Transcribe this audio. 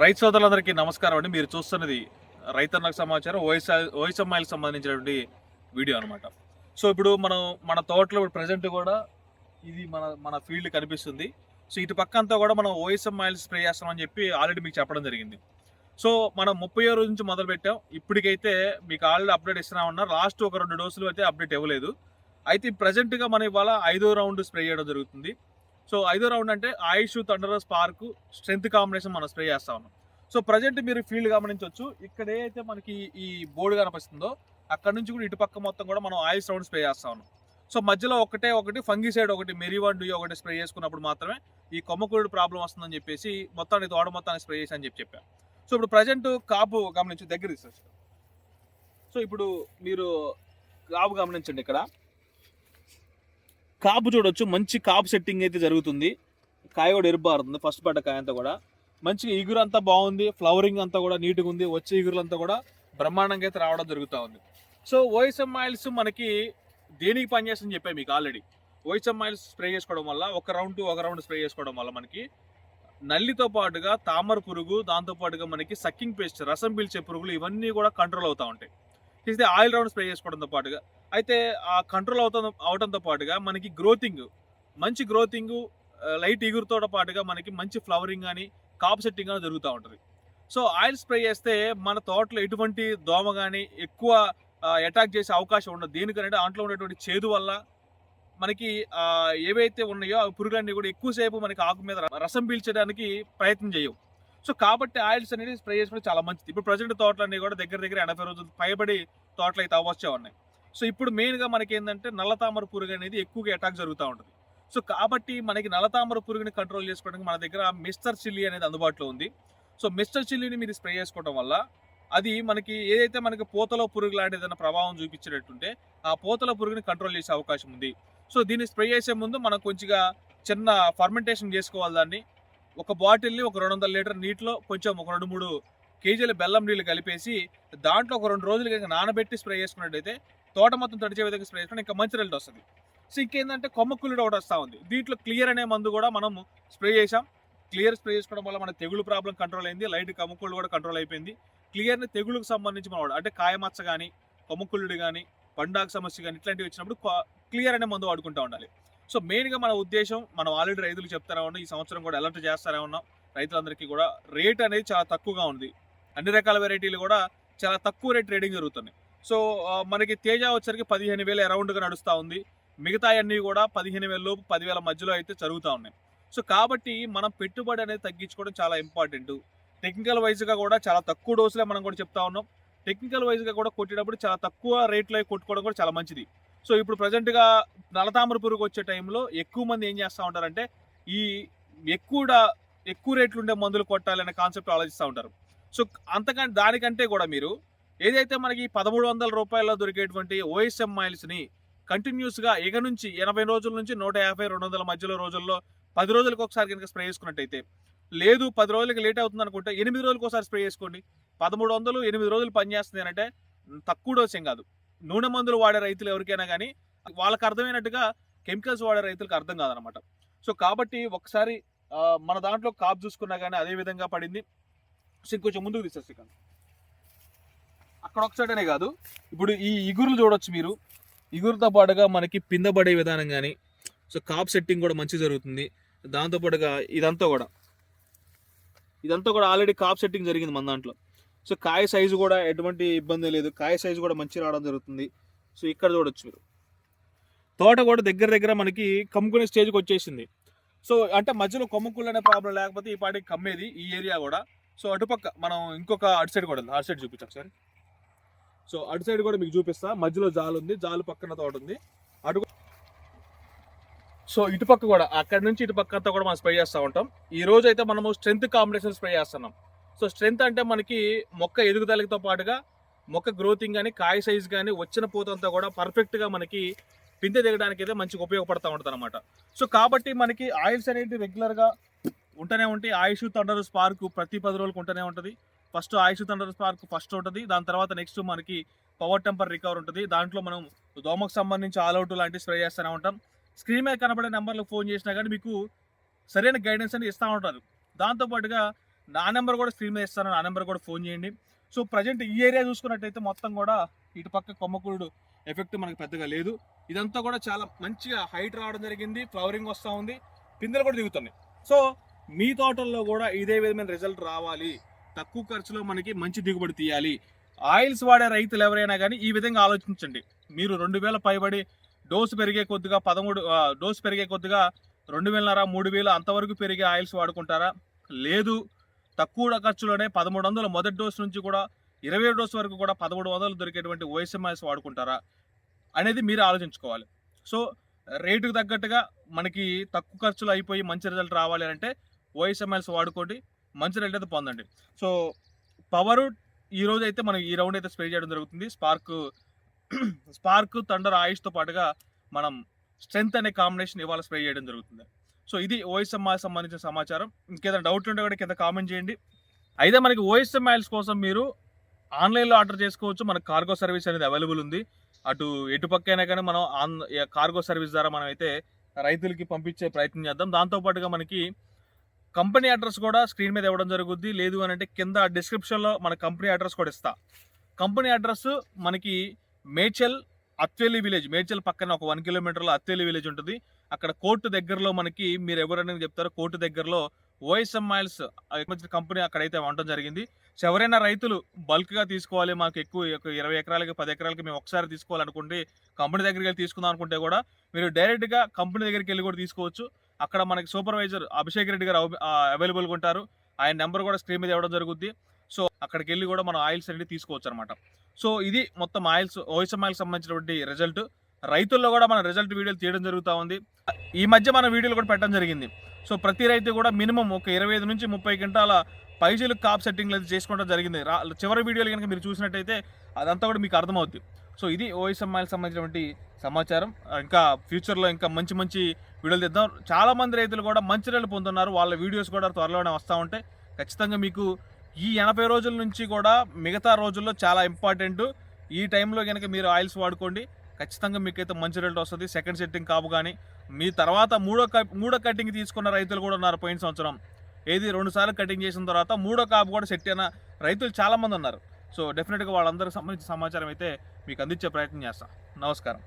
రైతు సోదరులందరికీ నమస్కారం అండి. మీరు చూస్తున్నది రైతన్నకు సమాచారం ఓఎస్ఐ ఓఎస్ఎంఐలకు సంబంధించినటువంటి వీడియో అనమాట సో ఇప్పుడు మనం మన తోటలో ఇప్పుడు ప్రజెంట్ కూడా ఇది మన మన ఫీల్డ్ కనిపిస్తుంది. సో ఇటు పక్క అంతా కూడా మనం ఓఎస్ఎంఐలు స్ప్రే చేస్తామని చెప్పి ఆల్రెడీ మీకు చెప్పడం జరిగింది. సో మనం ముప్పై రోజు నుంచి మొదలు పెట్టాం ఇప్పటికైతే మీకు ఆల్రెడీ అప్డేట్ ఇస్తున్నామన్నా లాస్ట్ ఒక రెండు డోసులు అయితే అప్డేట్ ఇవ్వలేదు. అయితే ప్రజెంట్గా మనం ఇవాళ ఐదో రౌండ్ స్ప్రే చేయడం జరుగుతుంది. సో ఐదో రౌండ్ అంటే Ayush thunder spark strength combination మనం స్ప్రే చేస్తా ఉన్నాం. సో ప్రజెంట్ మీరు ఫీల్డ్ గమనించవచ్చు ఇక్కడ ఏదైతే మనకి ఈ బోర్డు కనిపిస్తుందో అక్కడ నుంచి కూడా ఇటు పక్క మొత్తం కూడా మనం ఆయుష్ రౌండ్ స్ప్రే చేస్తా ఉన్నాం. సో మధ్యలో ఒకటే ఒకటి ఫంగిసైడ్ ఒకటి మెరివన్ డి ఒకటి స్ప్రే చేసుకున్నప్పుడు మాత్రమే ఈ కొమ్మకూరుడు ప్రాబ్లం వస్తుందని చెప్పేసి మొత్తాన్ని తోడ మొత్తాన్ని స్ప్రే చేసి అని చెప్పి చెప్పాను సో ఇప్పుడు ప్రజెంట్ కాపు గమనించి దగ్గర తీసేసి సో ఇప్పుడు మీరు కాపు గమనించండి ఇక్కడ. కాపు చూడొచ్చు మంచి కాపు సెట్టింగ్ అయితే జరుగుతుంది. కాయ కూడా ఎరుబారుతుంది ఫస్ట్ పడ్డ కాయ అంతా కూడా. మంచిగా ఇగురు అంతా బాగుంది ఫ్లవరింగ్ అంతా కూడా నీట్గా ఉంది వచ్చే ఇగురులంతా కూడా బ్రహ్మాండంగా అయితే రావడం జరుగుతూ ఉంది. సో ఓఎస్ఎం ఆయిల్స్ మనకి దేనికి పనిచేస్తుందని చెప్పాను మీకు ఆల్రెడీ ఓఎస్ఎం ఆయిల్స్ స్ప్రే చేసుకోవడం వల్ల ఒక రౌండ్ టు ఒక రౌండ్ స్ప్రే చేసుకోవడం వల్ల మనకి నల్లితో పాటుగా తామర పురుగు దాంతోపాటుగా మనకి సక్కింగ్ పేస్ట్ రసం పీల్చే పురుగులు ఇవన్నీ కూడా కంట్రోల్ అవుతూ ఉంటాయి. చేస్తే ఆయిల్ రౌండ్ స్ప్రే చేసుకోవడంతో పాటుగా. అయితే ఆ కంట్రోల్ అవుతా అవడంతో పాటుగా మనకి గ్రోతింగ్ మంచి గ్రోతింగ్ లైట్ ఇగురుతో పాటుగా మనకి మంచి ఫ్లవరింగ్ కానీ కాప్ సెట్టింగ్ కానీ జరుగుతూ ఉంటుంది. సో ఆయిల్ స్ప్రే చేస్తే మన తోటలో ఎటువంటి దోమ కానీ ఎక్కువ అటాక్ చేసే అవకాశం ఉండదు. దేనికంటే దాంట్లో ఉన్నటువంటి చేదు వల్ల మనకి ఏవైతే ఉన్నాయో ఆ పురుగులన్నీ కూడా ఎక్కువసేపు మనకి ఆకు మీద రసం పీల్చడానికి ప్రయత్నం చేయవు. సో కాబట్టి ఆయిల్స్ అనేది స్ప్రే చేసుకోవడం చాలా మంచిది. ఇప్పుడు ప్రజెంట్ తోటలన్నీ కూడా దగ్గర దగ్గర ఎనభై రోజులు పైబడి తోటలు అయితే అవ్వచ్చే ఉన్నాయి. సో ఇప్పుడు మెయిన్గా మనకి ఏంటంటే నల్ల తామర పురుగు అనేది ఎక్కువగా అటాక్ జరుగుతూ ఉంటుంది. సో కాబట్టి మనకి నల్ల తామర పురుగుని కంట్రోల్ చేసుకోవడానికి మన దగ్గర మిస్టర్ చిల్లీ అనేది అందుబాటులో ఉంది. సో మిస్టర్ చిల్లీని మీరు స్ప్రే చేసుకోవడం వల్ల అది మనకి ఏదైతే మనకి పూతలో పురుగు లాంటి ఏదైనా ప్రభావం చూపించేటట్టుంటే ఆ పూతల పురుగుని కంట్రోల్ చేసే అవకాశం ఉంది. సో దీన్ని స్ప్రే చేసే ముందు మనం కొంచెంగా చిన్న ఫర్మెంటేషన్ చేసుకోవాలి దాన్ని. ఒక బాటిల్ని ఒక రెండు వందల లీటర్ నీటిలో కొంచెం ఒక రెండు మూడు కేజీల బెల్లం నీళ్ళు కలిపేసి దాంట్లో ఒక రెండు రోజులు కనుక నానబెట్టి స్ప్రే చేసుకున్నట్టయితే తోట మొత్తం తడిచే విధంగా స్ప్రే చేసుకుంటే ఇంకా మంచి రిజల్ట్ వస్తుంది. సో ఇంకేంటంటే కొమ్మకుళ్ళు ఒకటి వస్తూ ఉంది. దీంట్లో క్లియర్ అనే మందు కూడా మనం స్ప్రే చేసాం క్లియర్ స్ప్రే చేసుకోవడం వల్ల మన తెగులు ప్రాబ్లం కంట్రోల్ అయింది. లైట్ కొమ్మకుళ్ళు కూడా కంట్రోల్ అయిపోయింది. క్లియర్ని తెగులకు సంబంధించి మనం అంటే కాయమచ్చ కానీ కొమ్మకుళ్ళుడు కానీ పండాకు సమస్య కానీ ఇట్లాంటివి వచ్చినప్పుడు క్లియర్ అనే మందు వాడుకుంటూ ఉండాలి. సో మెయిన్గా మన ఉద్దేశం మనం ఆల్రెడీ రైతులకు చెప్తానే ఉన్నాం ఈ సంవత్సరం కూడా అలర్ట్ చేస్తానే ఉన్నాం. రైతులందరికీ కూడా రేట్ అనేది చాలా తక్కువగా ఉంది. అన్ని రకాల వెరైటీలు కూడా చాలా తక్కువ రేట్ ట్రేడింగ్ జరుగుతున్నాయి. సో మనకి తేజ వచ్చరికి పదిహేను వేల అరౌండ్గా నడుస్తూ ఉంది. మిగతా అన్నీ కూడా పదిహేను వేల లోపు పదివేల మధ్యలో అయితే జరుగుతూ ఉన్నాయి. సో కాబట్టి మనం పెట్టుబడి అనేది తగ్గించుకోవడం చాలా ఇంపార్టెంట్. టెక్నికల్ వైజ్గా కూడా చాలా తక్కువ డోసులే మనం కూడా చెప్తా ఉన్నాం. టెక్నికల్ వైజ్గా కూడా కొట్టేటప్పుడు చాలా తక్కువ రేట్లో కొట్టుకోవడం కూడా చాలా మంచిది. సో ఇప్పుడు ప్రజెంట్గా నలతామర పురుగు వచ్చే టైంలో ఎక్కువ మంది ఏం చేస్తూ ఉంటారంటే ఈ ఎక్కువ ఎక్కువ రేట్లు ఉండే మందులు కొట్టాలనే కాన్సెప్ట్ ఆలోచిస్తూ ఉంటారు. సో అంతకంటే దానికంటే కూడా మీరు ఏదైతే మనకి పదమూడు వందల రూపాయల్లో దొరికేటువంటి ఓఎస్ఎం ఆయిల్స్ని కంటిన్యూస్గా ఇక నుంచి ఎనభై రోజుల నుంచి నూట యాభై రెండు వందల మధ్యలో రోజుల్లో పది రోజులకు ఒకసారి కనుక స్ప్రే చేసుకున్నట్టయితే లేదు పది రోజులకి లేట్ అవుతుంది అనుకుంటే ఎనిమిది రోజులకు ఒకసారి స్ప్రే చేసుకోండి. పదమూడు వందలు ఎనిమిది రోజులు పనిచేస్తుంది అంటే తక్కువ డోసేం కాదు. నూనె మందులు వాడే రైతులు ఎవరికైనా కానీ వాళ్ళకి అర్థమైనట్టుగా కెమికల్స్ వాడే రైతులకు అర్థం కాదనమాట. సో కాబట్టి ఒకసారి మన దాంట్లో కాప్ చూసుకున్నా కానీ అదే విధంగా పడింది. సో ఇంకొంచెం ముందుకు తీసేసి అక్కడ ఒకసారినే కాదు. ఇప్పుడు ఈ ఇగురులు చూడొచ్చు మీరు. ఇగురుతో పాటుగా మనకి పిందబడే విధానం కానీ సో కాప్ సెట్టింగ్ కూడా మంచి జరుగుతుంది. దాంతో పాటుగా ఇదంతా కూడా. ఇదంతా కూడా ఆల్రెడీ కాప్ సెట్టింగ్ జరిగింది మన దాంట్లో. సో కాయ సైజు కూడా ఎటువంటి ఇబ్బంది లేదు. కాయ సైజు కూడా మంచి రావడం జరుగుతుంది. సో ఇక్కడ చూడొచ్చు మీరు. తోట కూడా దగ్గర దగ్గర మనకి కమ్ముకునే స్టేజ్కి వచ్చేసింది. సో అంటే మధ్యలో కొమ్ముకుళ్ళు అనే ప్రాబ్లం లేకపోతే ఈ పాటికి కమ్మేది ఈ ఏరియా కూడా. సో అటుపక్క మనం ఇంకొక అటు సైడ్ కూడా ఉంది అటు సైడ్ చూపించాం ఒకసారి. సో అటు సైడ్ కూడా మీకు చూపిస్తా. మధ్యలో జాలు ఉంది. జాలు పక్కన తోట ఉంది. అటు సో ఇటు పక్క కూడా అక్కడి నుంచి ఇటు పక్క అంతా కూడా మనం స్ప్రే చేస్తూ ఉంటాం. ఈ రోజు అయితే మనము స్ట్రెంత్ కాంబినేషన్ స్ప్రే చేస్తున్నాం. సో స్ట్రెంత్ అంటే మనకి మొక్క ఎదుగుదలతో పాటుగా మొక్క గ్రోతింగ్ కానీ కాయ సైజ్ కానీ వచ్చిన పూతంతా కూడా పర్ఫెక్ట్గా మనకి పిందె దిగడానికి అయితే మంచిగా ఉపయోగపడతా ఉంటుంది అనమాట సో కాబట్టి మనకి ఆయిల్స్ అనేది రెగ్యులర్గా ఉంటూనే ఉంటాయి. ఆయుష్ థండర్ స్పార్క్ ప్రతి పది రోజులకు ఉంటూనే ఉంటుంది. First Ayush thunder spark first ఉంటుంది. దాని తర్వాత నెక్స్ట్ మనకి పవర్ టెంపర్ రికవర్ ఉంటుంది. దాంట్లో మనం దోమకు సంబంధించి ఆల్అవుట్ లాంటివి స్ప్రే చేస్తూనే ఉంటాం. స్క్రీన్ మీద కనబడే నెంబర్లకు ఫోన్ చేసినా కానీ మీకు సరైన గైడెన్స్ అనేది ఇస్తూ ఉంటారు. దాంతోపాటుగా నా నెంబర్ కూడా స్క్రీన్ మీద ఇస్తాను నా నెంబర్ కూడా ఫోన్ చేయండి. సో ప్రజెంట్ ఈ ఏరియా చూసుకున్నట్టయితే మొత్తం కూడా ఇటు పక్క కొమ్మకూరుడు ఎఫెక్ట్ మనకి పెద్దగా లేదు. ఇదంతా కూడా చాలా మంచిగా హైట్ రావడం జరిగింది ఫ్లవరింగ్ వస్తూ ఉంది పిందెలు కూడా దిగుతున్నాయి. సో మీ తోటల్లో కూడా ఇదే విధమైన రిజల్ట్ రావాలి. తక్కువ ఖర్చులో మనకి మంచి దిగుబడి తీయాలి. ఆయిల్స్ వాడే రైతులు ఎవరైనా కానీ ఈ విధంగా ఆలోచించండి. మీరు రెండు వేల పైబడి డోసు పెరిగే కొద్దిగా పదమూడు డోసు పెరిగే కొద్దిగా రెండు వేలన్నర మూడు వేలు అంతవరకు పెరిగే ఆయిల్స్ వాడుకుంటారా? లేదు. తక్కువ ఖర్చులోనే పదమూడు వందల మొదటి డోసు నుంచి కూడా ఇరవై డోసు వరకు కూడా పదమూడు వందలు దొరికేటువంటి ఓఎస్ఎం వాడుకుంటారా అనేది మీరు ఆలోచించుకోవాలి. సో రేటుకు తగ్గట్టుగా మనకి తక్కువ ఖర్చులు అయిపోయి మంచి రిజల్ట్ రావాలి అంటే ఓఎస్ఎంఎల్స్ వాడుకోండి మంచి రిజల్ట్ అయితే పొందండి. సో పవర్ ఈ రోజు అయితే మనం ఈ రౌండ్ అయితే స్ప్రే చేయడం జరుగుతుంది. స్పార్క్ స్పార్క్ తండర్ ఆయుష్తో పాటుగా మనం స్ట్రెంత్ అనే కాంబినేషన్ ఇవాళ స్ప్రే చేయడం జరుగుతుంది. సో ఇది ఓఎస్ఎంఆర్ సంబంధించిన సమాచారం. ఇంకేదైనా డౌట్ ఉంటే కూడా కింద కామెంట్ చేయండి. అయితే మనకి ఓఎస్ఎం ఆయిల్స్ కోసం మీరు ఆన్లైన్లో ఆర్డర్ చేసుకోవచ్చు. మనకు కార్గో సర్వీస్ అనేది అవైలబుల్ ఉంది. అటు ఎటు అయినా కానీ మనం ఆన్ కార్గో సర్వీస్ ద్వారా మనం అయితే రైతులకి పంపించే ప్రయత్నం చేద్దాం. దాంతోపాటుగా మనకి కంపెనీ అడ్రస్ కూడా స్క్రీన్ మీద ఇవ్వడం జరుగుద్ది. లేదు అని అంటే కింద డిస్క్రిప్షన్లో మన కంపెనీ అడ్రస్ కూడా ఇస్తా. కంపెనీ అడ్రస్ మనకి మేచల్ అత్వేలి విలేజ్ మేచల్ పక్కన ఒక వన్ కిలోమీటర్లో అత్వేలి విలేజ్ ఉంటుంది. అక్కడ కోర్టు దగ్గరలో మనకి మీరు ఎవరైనా చెప్తారో కోర్టు దగ్గరలో ఓఎస్ఎం మైల్స్ కంపెనీ అక్కడైతే ఉండటం జరిగింది. సో ఎవరైనా రైతులు బల్క్గా తీసుకోవాలి మాకు ఎక్కువ ఇరవై ఎకరాలకి పది ఎకరాలకి మేము ఒకసారి తీసుకోవాలనుకుంటే కంపెనీ దగ్గరికి వెళ్ళి తీసుకుందాం అనుకుంటే కూడా మీరు డైరెక్ట్గా కంపెనీ దగ్గరికి వెళ్ళి కూడా తీసుకోవచ్చు. అక్కడ మనకి సూపర్వైజర్ అభిషేక్ రెడ్డి గారు అవైలబుల్గా ఉంటారు. ఆయన నెంబర్ కూడా స్క్రీన్ మీద ఇవ్వడం జరుగుద్ది. సో అక్కడికి వెళ్ళి కూడా మనం ఆయిల్స్ అనేది తీసుకోవచ్చు అనమాట సో ఇది మొత్తం ఆయిల్స్ ఓఎస్ఎం ఆయిల్స్ సంబంధించినటువంటి రిజల్ట్. రైతుల్లో కూడా మన రిజల్ట్ వీడియోలు తీయడం జరుగుతూ ఉంది. ఈ మధ్య మన వీడియోలు కూడా పెట్టడం జరిగింది. సో ప్రతి రైతు కూడా మినిమం ఒక ఇరవై ఐదు నుంచి ముప్పై గంటల పైజీలు కాప్ సెట్టింగ్లు అయితే చేసుకోవడం జరిగింది. రా చివరి వీడియోలు కనుక మీరు చూసినట్టయితే అదంతా కూడా మీకు అర్థమవుద్ది. సో ఇది ఓఎస్ఎం సంబంధించినటువంటి సమాచారం. ఇంకా ఫ్యూచర్లో ఇంకా మంచి మంచి వీడియోలు తెద్దాం. చాలామంది రైతులు కూడా మంచి రైలు పొందుతున్నారు. వాళ్ళ వీడియోస్ కూడా త్వరలోనే వస్తూ ఉంటాయి. ఖచ్చితంగా మీకు ఈ ఎనభై రోజుల నుంచి కూడా మిగతా రోజుల్లో చాలా ఇంపార్టెంట్ ఈ టైంలో కనుక మీరు ఆయిల్స్ వాడుకోండి. ఖచ్చితంగా మీకైతే మంచి రిజల్ట్ వస్తుంది. సెకండ్ సెట్టింగ్ కాపు కానీ మీ తర్వాత మూడో మూడో కటింగ్ తీసుకున్న రైతులు కూడా ఉన్నారు పోయిన సంవత్సరం. ఏది రెండుసార్లు కటింగ్ చేసిన తర్వాత మూడో కాపు కూడా సెట్ అయిన రైతులు చాలామంది ఉన్నారు. సో డెఫినెట్గా వాళ్ళందరికి సంబంధించిన సమాచారం అయితే మీకు అందించే ప్రయత్నం చేస్తాను నమస్కారం.